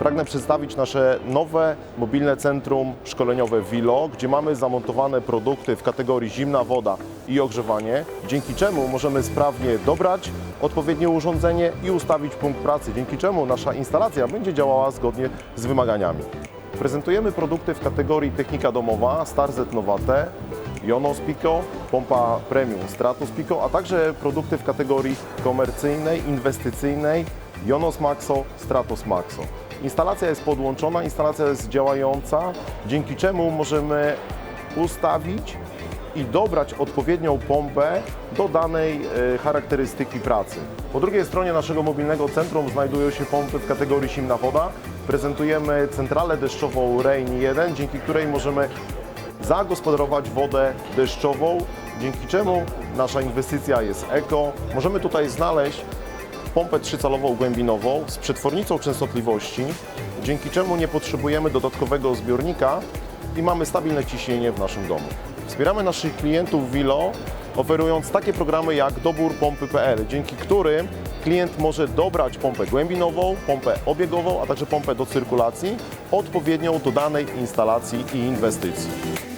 Pragnę przedstawić nasze nowe mobilne centrum szkoleniowe Wilo, gdzie mamy zamontowane produkty w kategorii zimna woda i ogrzewanie, dzięki czemu możemy sprawnie dobrać odpowiednie urządzenie i ustawić punkt pracy, dzięki czemu nasza instalacja będzie działała zgodnie z wymaganiami. Prezentujemy produkty w kategorii technika domowa StarZ Novate, Jonos Pico, pompa premium Stratus Pico, a także produkty w kategorii komercyjnej, inwestycyjnej Jonos Maxo, Stratos Maxo. Instalacja jest podłączona, instalacja jest działająca, dzięki czemu możemy ustawić i dobrać odpowiednią pompę do danej e, charakterystyki pracy. Po drugiej stronie naszego mobilnego centrum znajdują się pompy w kategorii zimna woda. Prezentujemy centralę deszczową Rain 1, dzięki której możemy zagospodarować wodę deszczową, dzięki czemu nasza inwestycja jest eko. Możemy tutaj znaleźć pompę trzycalową głębinową z przetwornicą częstotliwości, dzięki czemu nie potrzebujemy dodatkowego zbiornika i mamy stabilne ciśnienie w naszym domu. Wspieramy naszych klientów Wilo, oferując takie programy jak dobór pompy.pl, dzięki którym klient może dobrać pompę głębinową, pompę obiegową, a także pompę do cyrkulacji odpowiednią do danej instalacji i inwestycji.